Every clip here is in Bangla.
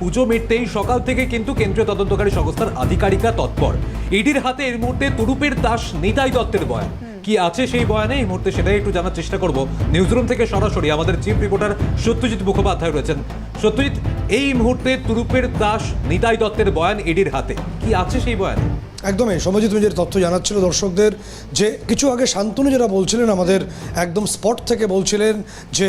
পুজো মিটতেই সকাল থেকে কিন্তু কেন্দ্রীয় তদন্তকারী সংস্থার আধিকারিকরা তৎপর। ইডির হাতে এর মুহূর্তে তুরুপের দাস নিতাই দত্তের বয়ান। কি আছে সেই বয়ানে? এই মুহূর্তে সেটাই একটু জানার চেষ্টা করব। নিউজরুম থেকে সরাসরি আমাদের চিফ রিপোর্টার সত্যজিৎ মুখোপাধ্যায় রয়েছেন। সত্যজিৎ এই মুহূর্তে তুরুপের দাস নিতাই দত্তের বয়ান ইডির হাতে। কি আছে সেই বয়ানে? একদমই। সমজিৎ নিজের তথ্য জানাচ্ছিল দর্শকদের যে কিছু আগে শান্তনু যারা বলছিলেন, আমাদের একদম স্পট থেকে বলছিলেন যে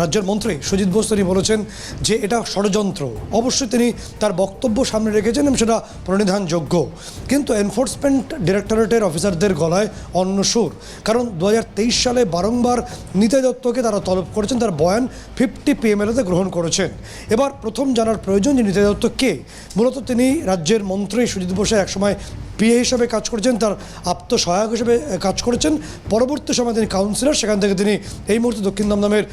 রাজ্যের মন্ত্রী সুজিত বোস তিনি বলেছেন যে এটা ষড়যন্ত্র। অবশ্যই তিনি তার বক্তব্য সামনে রেখেছেন এবং সেটা প্রণিধানযোগ্য। কিন্তু এনফোর্সমেন্ট ডিরেক্টরেটের অফিসারদের গলায় অন্য সুর। কারণ দু হাজার তেইশ সালে বারংবার নিতাই দত্তকে তারা তলব করেছেন, তার বয়ান ফিফটি পিএমএলএতে গ্রহণ করেছেন। এবার প্রথম জানার প্রয়োজন যে নিতাই দত্ত কে? মূলত তিনি রাজ্যের মন্ত্রী সুজিত বোসের একসময় পিএ হিসেবে কাজ করেছেন, তার আত্মসহায়ক হিসেবে কাজ করেছেন। পরবর্তী সময় তিনি কাউন্সিলর সেখান থেকে তিনি এই মুহূর্তে দক্ষিণ দমদমের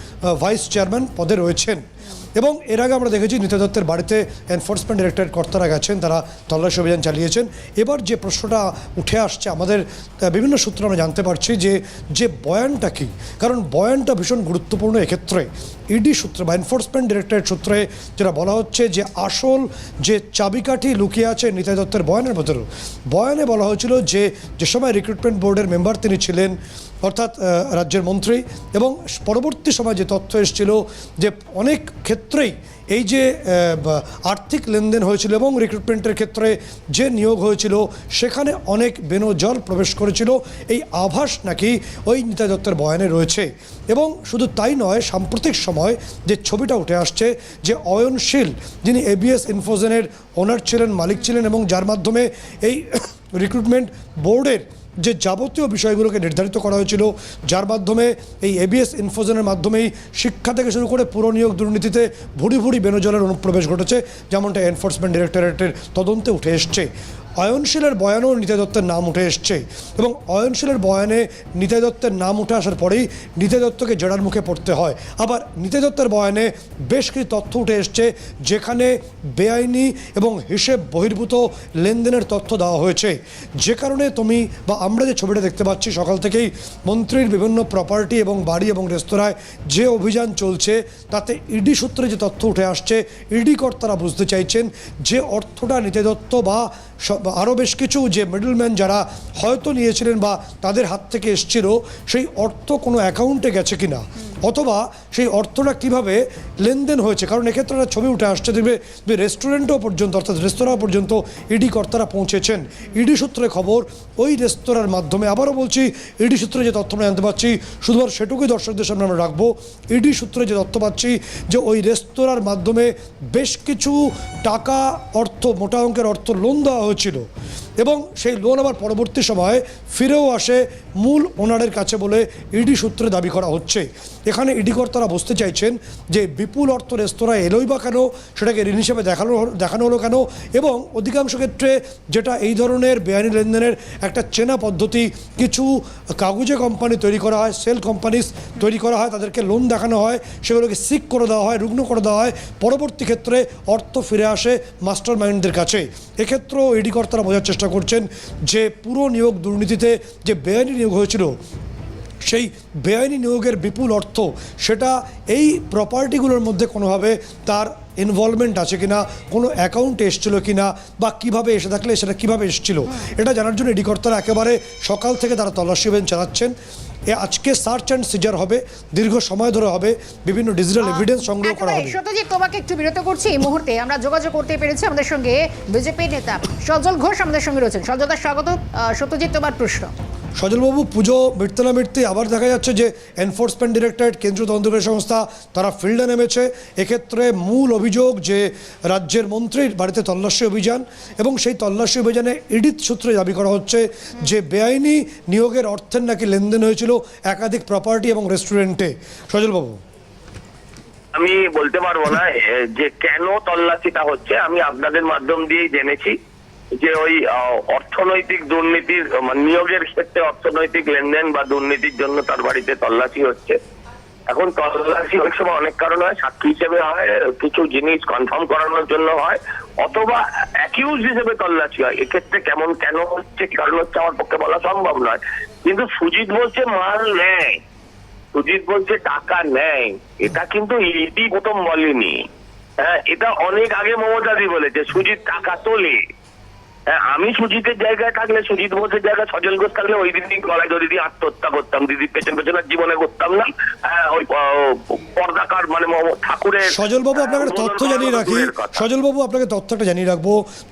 ভাইস চেয়ারম্যান পদে রয়েছেন। এবং এর আগে আমরা দেখেছি নিতাই দত্তের বাড়িতে এনফোর্সমেন্ট ডিরেক্টরেট কর্তারা গেছেন, তারা তল্লাশি অভিযান চালিয়েছেন। এবার যে প্রশ্নটা উঠে আসছে, আমাদের বিভিন্ন সূত্রে আমরা জানতে পারছি যে যে বয়ানটা কী? কারণ বয়ানটা ভীষণ গুরুত্বপূর্ণ এক্ষেত্রে। ইডি সূত্রে বা এনফোর্সমেন্ট ডিরেক্টরেট সূত্রে যেটা বলা হচ্ছে যে আসল যে চাবিকাঠি লুকিয়ে আছে নিতাই দত্তের বয়ানের ভেতরে বয়ানে বলা হয়েছিল যে যে সময় রিক্রুটমেন্ট বোর্ডের মেম্বার তিনি ছিলেন, অর্থাৎ রাজ্যের মন্ত্রী, এবং পরবর্তী সময় যে তথ্য এসেছিল যে অনেক ক্ষেত্রেই এই যে আর্থিক লেনদেন হয়েছিল এবং রিক্রুটমেন্টের ক্ষেত্রে যে নিয়োগ হয়েছিল, সেখানে অনেক বেনজল প্রবেশ করেছিল। এই আভাস নাকি ওই নিতাই দত্তের বয়ানে রয়েছে। এবং শুধু তাই নয়, সাম্প্রতিক সময় যে ছবিটা উঠে আসছে, যে অয়নশীল, যিনি এবিএস ইনফোজেনের ওনার ছিলেন, মালিক ছিলেন এবং যার মাধ্যমে এই রিক্রুটমেন্ট বোর্ডের যে যাবতীয় বিষয়গুলোকে নির্ধারিত করা হয়েছিল, যার মাধ্যমে এই এবিএস ইনফোজনের মাধ্যমেই শিক্ষা থেকে শুরু করে পুর নিয়োগ দুর্নীতিতে ভুড়ি ভুড়ি বেনজলের অনুপ্রবেশ ঘটেছে, যেমনটা এনফোর্সমেন্ট ডিরেক্টরেটের তদন্তে উঠে এসছে। অয়নশীলের বয়ানেও নিতাই দত্তের নাম উঠে এসছে এবং অয়নশীলের বয়ানে নিতাই দত্তের নাম উঠে আসার পরেই নিতাই দত্তকে জেরার মুখে পড়তে হয়। আবার নিতাই দত্তের বয়ানে বেশ কিছু তথ্য উঠে এসছে যেখানে বেআইনি এবং হিসেব বহির্ভূত লেনদেনের তথ্য দেওয়া হয়েছে। যে কারণে তুমি বা আমরা যে ছবিটা দেখতে পাচ্ছি সকাল থেকেই মন্ত্রীর বিভিন্ন প্রপার্টি এবং বাড়ি এবং রেস্তোরাঁয় যে অভিযান চলছে তাতে ইডি সূত্রে যে তথ্য উঠে আসছে, ইডি কর্তারা বুঝতে চাইছেন যে অর্থটা নিতে দত্ত বা আরও বেশ কিছু যে মিডলম্যান যারা হয়তো নিয়েছিলেন বা তাদের হাত থেকে এসছিল, সেই অর্থ কোনো অ্যাকাউন্টে গেছে কিনা? অথবা সেই অর্থটা কীভাবে লেনদেন হয়েছে? কারণ এক্ষেত্রে একটা ছবি উঠে আসছে, দেখবে, যে রেস্টুরেন্টও পর্যন্ত, অর্থাৎ রেস্তোরাঁ পর্যন্ত ইডি কর্তারা পৌঁছেছেন। ইডি সূত্রে খবর, ওই রেস্তোরাঁর মাধ্যমে, আবারও বলছি, ইডি সূত্রে যে তথ্য আমরা জানতে পারছি শুধুমাত্র সেটুকুই দর্শকদের সামনে আমরা রাখব, ইডি সূত্রে যে তথ্য পাচ্ছি, যে ওই রেস্তোরাঁর মাধ্যমে বেশ কিছু টাকা অর্থ, মোটা অঙ্কের অর্থ লোন দেওয়া হয়েছিল। এবং সেই লোন আবার পরবর্তী সময়ে ফিরেও আসে মূল ওনারের কাছে বলে ইডি সূত্রে দাবি করা হচ্ছে। এখানে ইডি কর্তারা বুঝতে চাইছেন যে বিপুল অর্থ রেস্তোরাঁ এলোই বা কেন, সেটাকে ঋণ হিসেবে দেখানো দেখানো হলো কেন, এবং অধিকাংশ ক্ষেত্রে যেটা এই ধরনের বেআইনি লেনদেনের একটা চেনা পদ্ধতি, কিছু কাগজে কোম্পানি তৈরি করা হয় সেল কোম্পানিস তৈরি করা হয়, তাদেরকে লোন দেখানো হয়, সেগুলোকে সিক করে দেওয়া হয়, রুগ্ন করে দেওয়া হয়, পরবর্তী ক্ষেত্রে অর্থ ফিরে আসে মাস্টার মাইন্ডদের কাছে। এক্ষেত্রেও ইডি কর্তারা বোঝার চেষ্টা করছেন যে পুরো নিয়োগ দুর্নীতিতে যে বেআইনি নিয়োগ হয়েছিল সেই বেআইনি নিয়োগের বিপুল অর্থ সেটা এই প্রপার্টিগুলোর মধ্যে কোনোভাবে তার ইনভলভমেন্ট আছে কিনা কোনো অ্যাকাউন্টে এসেছিল কিনা বা কীভাবে এসে থাকলে সেটা কীভাবে এসেছিল এটা জানার জন্য ইডিকর্তারা একেবারে সকাল থেকে তারা তল্লাশি অভিযান চালাচ্ছেন। এ আজকে সার্চ অ্যান্ড সিজার হবে দীর্ঘ সময় ধরে হবে বিভিন্ন ডিজিটাল এভিডেন্স সংগ্রহ করা হবে। সত্যজিৎ তোমাকে একটু বিরত করছি এই মুহূর্তে। আমরা যোগাযোগ করতে পেরেছি আমাদের সঙ্গে বিজেপি নেতা সজল ঘোষ আমাদের সঙ্গে রয়েছেন। সজলদার স্বাগত। সত্যজিৎ তোমার প্রশ্ন। সজলবাবু, পুজো মিটতে না মিটতে আবার দেখা যাচ্ছে যে এনফোর্সমেন্ট ডিরেক্টরেট কেন্দ্রীয় তদন্তকারী সংস্থা, তারা ফিল্ডে নেমেছে। এক্ষেত্রে মূল অভিযোগ যে রাজ্যের মন্ত্রীর বাড়িতে তল্লাশি অভিযান এবং সেই তল্লাশি অভিযানে ইডিত সূত্রে দাবি করা হচ্ছে যে বেআইনি নিয়োগের অর্থের নাকি লেনদেন হয়েছিল একাধিক প্রপার্টি এবং রেস্টুরেন্টে সজলবাবু। আমি বলতে পারব না যে কেন তল্লাশিটা হচ্ছে, আমি আপনাদের মাধ্যম দিয়েই জেনেছি। যে ওই অর্থনৈতিক দুর্নীতির মানে নিয়োগের ক্ষেত্রে অর্থনৈতিক লেনদেন বা দুর্নীতির জন্য তার বাড়িতে তল্লাশি হচ্ছে। এখন তল্লাশি অনেক সময় অনেক কারণ হয়, সাক্ষী হিসেবে হয়, কিছু জিনিস কনফার্ম করানোর জন্য হয়, অথবা অ্যাকিউজ হিসেবে তল্লাশি হয়। এক্ষেত্রে কেমন, কেন হচ্ছে কারণ হচ্ছে, আমার পক্ষে বলা সম্ভব নয়। কিন্তু সুজিত বলছে, মাল নেয়। সুজিত বলছে, টাকা নেয়। এটা কিন্তু ইডি প্রথম বলেনি। হ্যাঁ এটা অনেক আগে মমতাদি বলেছে, সুজিত টাকা তোলে। আমি সুজিতের জায়গায় থাকলে সুজিত বোসের জায়গায় সজল ঘোষ থাকলে ওই দিনই গলায় ধরে দিয়ে আত্মহত্যা করতাম। দিদির পেছন পেছন আর জীবনে করতাম না। হ্যাঁ ওই পর্দাকার মানে ঠাকুরের সজলবাবু আপনাকে তথ্য জানিয়ে রাখি। দূরের কথা। সজলবাবু আপনাকে তথ্যটা জানিয়ে রাখব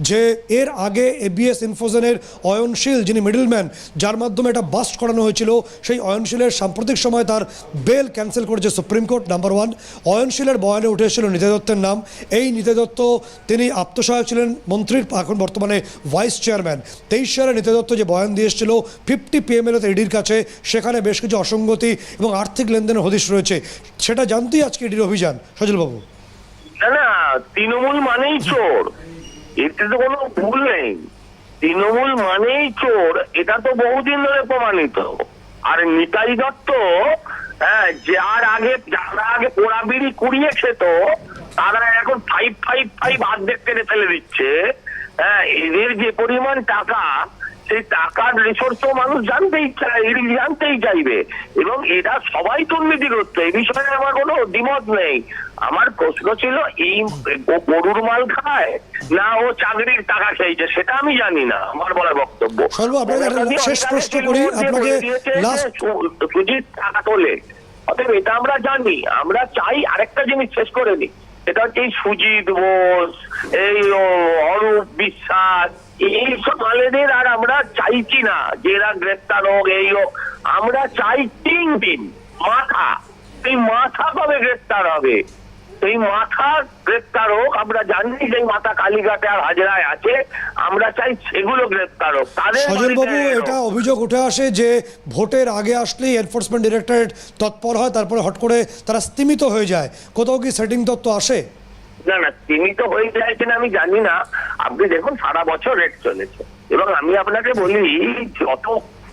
যে এর আগে এবিএস ইনফোজেনের অয়নশীল যিনি মিডলম্যান যার মাধ্যমে এটা বাস্ট করানো হয়েছিল সেই অয়নশীলের সাম্প্রতিক সময় তার বেল ক্যান্সেল করেছে সুপ্রিম কোর্ট নাম্বার ওয়ান অয়নশীলের বয়ানে উঠে এসেছিল নিতাই দত্তের নাম। এই নিতাই দত্ত তিনি আত্মসহায়ক ছিলেন মন্ত্রীর এখন বর্তমানে ভাইস চেয়ারম্যান। তেইশ সালে নিতাই দত্ত যে বয়ান দিয়ে এসেছিল, ফিফটি পিএমএলএতে ইডির কাছে, সেখানে বেশ কিছু অসঙ্গতি এবং আর্থিক লেনদেনের হদিশ রয়েছে। সেটা জানতেই আজকে ইডির অভিযান। সজলবাবু। না না, তৃণমূল মানেই চোর। এতে তো কোনো ভুল নেই। তৃণমূল মানেই চোর, এটা তো বহুদিন ধরে প্রমাণিত। আর নিতাই দত্ত হ্যাঁ যার আগে, যারা আগে পোড়া বিড়ি খেত তারা এখন ফাইভ ফাইভ ফাইভ অর্ধেক কেটে ফেলে দিচ্ছে। হ্যাঁ এদের যে পরিমাণ টাকা সেই টাকার রিসোর্স তো মানুষ জানতেই জানতেই চাইবে। এবং এটা সবাই দুর্নীতি দুর্নীতিগ্রস্ত এই বিষয়ে আমার কোনো দ্বিমত নেই। আমার প্রশ্ন ছিল এই গরুর মাল খায় না ও চাকরির টাকা খেয়েছে সেটা আমি জানি না আমার বলা বক্তব্য। শেষ প্রশ্ন করি, আপনাকে সুজিত টাকা তোলে। অতএব এটা আমরা জানি আমরা চাই আরেকটা জিনিস শেষ করে নিই এটা হচ্ছে সুজিত বোস, এই অরূপ বিশ্বাস এইসব মালেদের আর আমরা চাইছি না যে এরা গ্রেপ্তার হোক, এই হোক। আমরা চাই তিন দিন, মাথা। এই মাথা কবে গ্রেপ্তার হবে? সেই মাথা গ্রেপ্তার হোক আমরা জানি যে মাথা কালীঘাটে আর হাজরায় আছে আমরা চাই সেগুলো গ্রেপ্তার হোক। তাদের সজলবাবু এটা অভিযোগ উঠে আসে যে ভোটের আগে আসলেই এনফোর্সমেন্ট ডিরেক্টরেট তৎপর হয় তারপরে হট করে তারা স্তিমিত হয়ে যায়। কোথাও কি সেটিং তত্ত্ব আসে? না না সীমিত হয়ে যায় কিনা আমি জানি না। আপনি দেখুন সারা বছর রেট চলেছে। এবং আমি আপনাকে বলি যত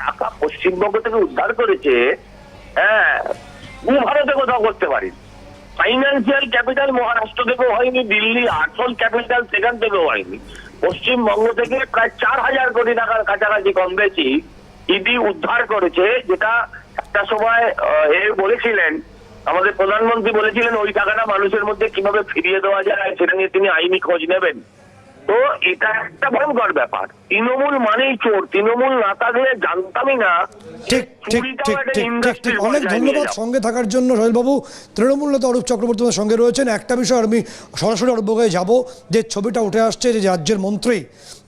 টাকা পশ্চিমবঙ্গ থেকে উদ্ধার করেছে হ্যাঁ ভারতে কোথাও করতে পারি ফাইন্যান্সিয়াল ক্যাপিটাল মহারাষ্ট্র থেকেও হয়নি, দিল্লি আসল ক্যাপিটাল সেখান থেকেও হয়নি। পশ্চিমবঙ্গ থেকে প্রায় চার হাজার কোটি টাকার কাছাকাছি কম বেশি ইডি উদ্ধার করেছে, যেটা একটা সময় এ বলেছিলেন, আমাদের প্রধানমন্ত্রী বলেছিলেন, ওই টাকাটা মানুষের মধ্যে কীভাবে ফিরিয়ে দেওয়া যায়, সেটা নিয়ে তিনি আইনি খোঁজ নেবেন। তো এটা একটা ভয়ঙ্কর ব্যাপার। তৃণমূল মানেই চোর তৃণমূল না থাকলে জানতামই না। ঠিক ঠিক ঠিক ঠিক ঠিক ঠিক। অনেক ধন্যবাদ সঙ্গে থাকার জন্য সোহেলবাবু তৃণমূল নেতা অরূপ চক্রবর্তী সঙ্গে রয়েছেন। একটা বিষয় আমি সরাসরি অরূপকে যাব যে ছবিটা উঠে আসছে যে রাজ্যের মন্ত্রী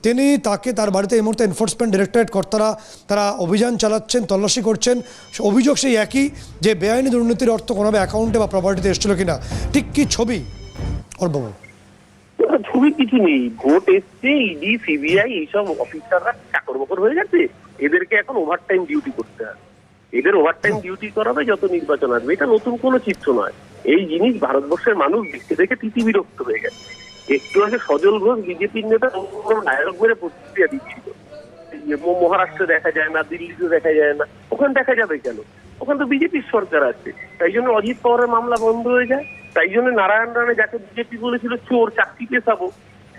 তিনি তাকে তার বাড়িতে এই মুহূর্তে এনফোর্সমেন্ট ডিরেক্টরেট কর্তারা তারা অভিযান চালাচ্ছেন তল্লাশি করছেন। অভিযোগ সেই একই যে বেআইনি দুর্নীতির অর্থ কোনোভাবে অ্যাকাউন্টে বা প্রপার্টিতে এসেছিল কিনা। ঠিক কি ছবি অরূপবাবু ছবি কিছু নেই। ভোট এসছে ইডি সিবিআই এইসব অফিসাররা চাকর বকর হয়ে গেছে। এদেরকে এখন ওভারটাইম ডিউটি করতে হবে। এদের ওভারটাইম ডিউটি করাবে যত নির্বাচন আসবে। এটা নতুন কোনো চিত্র নয়। এই জিনিস ভারতবর্ষের মানুষ দেখতে দেখে তিতি বিরক্ত হয়ে গেছে। একটু আগে সজল ঘোষ বিজেপির নেতা ডায়লগ মেরে প্রতিক্রিয়া দিচ্ছিল। মহারাষ্ট্রে দেখা যায় না, দিল্লিতে দেখা যায় না। ওখানে দেখা যাবে কেন? ওখানে তো বিজেপির সরকার আছে। তাই জন্য অজিত পাওয়ারের মামলা বন্ধ হয়ে যায়। তাই জন্য নারায়ণ রানে যাকে বিজেপি বলেছিল চোর চাকরি পেশাবো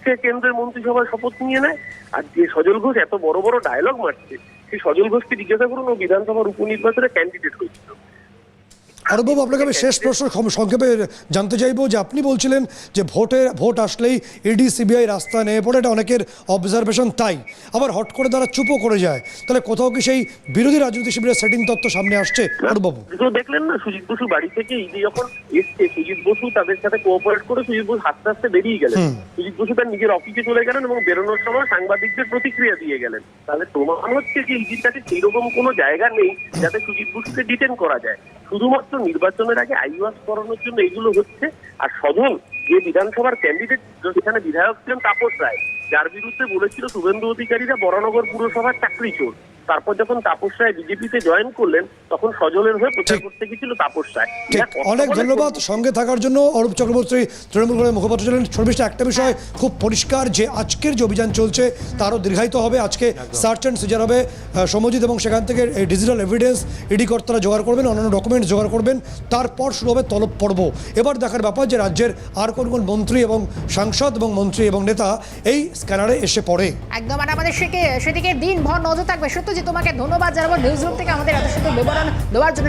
সে কেন্দ্রের মন্ত্রিসভায় শপথ নিয়ে নেয়। আর যে সজল ঘোষ এত বড় বড় ডায়লগ মারছে, সেই সজল ঘোষকে জিজ্ঞাসা করুন, ও বিধানসভার উপনির্বাচনে ক্যান্ডিডেট হয়েছিল। অরূপবাবু আপনাকে আমি শেষ প্রশ্ন সংক্ষেপে জানতে চাইব যে আপনি বলছিলেন যে ভোটের ভোট আসলেই ইডি সিবিআই রাস্তা নেমে পড়ে এটা অনেকের অবজারভেশন তাই। আবার হট করে তারা চুপও করে যায়। তাহলে কোথাও কি সেই বিরোধী রাজনীতি শিবিরের সেটিং তত্ত্ব সামনে আসছে? অরূপবাবু দেখলেন না সুজিত বসু বাড়ি থেকে ইডি যখন এসছে সুজিত বসু তাদের সাথে কোঅপারেট করে সুজিত বসু হাসতে হাসতে বেরিয়ে গেলেন। সুজিত বসু তার নিজের অফিসে চলে গেলেন এবং বেরোনোর সময় সাংবাদিকদের প্রতিক্রিয়া দিয়ে গেলেন। তাহলে প্রমাণ হচ্ছে যে ইডির কাছে সেইরকম কোনো জায়গা নেই যাতে সুজিত বসুকে ডিটেন করা যায়। শুধুমাত্র নির্বাচনের আগে আইওয়াস করানোর জন্য এগুলো হচ্ছে। আর সদন, যে বিধানসভার ক্যান্ডিডেট যেখানে বিধায়ক ছিলেন তাপস রায়, যার বিরুদ্ধে বলেছিল শুভেন্দু অধিকারীরা বরানগর পুরসভার চাকরি চোর। তারপর যখন তাপস রায় বিজেপিতে জয়েন করলেন তখন সজলের হয়ে প্রচার করতে গেছিল তাপস রায়। অনেক ধন্যবাদ সঙ্গে থাকার জন্য। অরূপ চক্রবর্তী তৃণমূল কংগ্রেসের মুখপাত্র ছিলেন। সর্বিষ্ঠ একটা বিষয় খুব পরিষ্কার যে আজকের যে অভিযান চলছে তারও দীর্ঘায়িত হবে। আজকে সার্চ অ্যান্ড সিজার হবে। আহ, সমজিৎ এবং সেখান থেকে এই ডিজিটাল এভিডেন্স ইডি কর্তারা জোগাড় করবেন অন্যান্য ডকুমেন্টস জোগাড় করবেন। তারপর শুরু হবে তলব পর্ব। এবার দেখার ব্যাপার যে রাজ্যের আর কোন কোন মন্ত্রী এবং সাংসদ এবং মন্ত্রী এবং নেতা এই স্ক্যানারে এসে পড়ে। একদম আর আমাদের সেদিকে দিনভর নজর থাকবে। সত্যজিৎ তোমাকে ধন্যবাদ জানাব। নিউজ রুম থেকে আমাদের এত সুন্দর বিবরণ দেওয়ার জন্য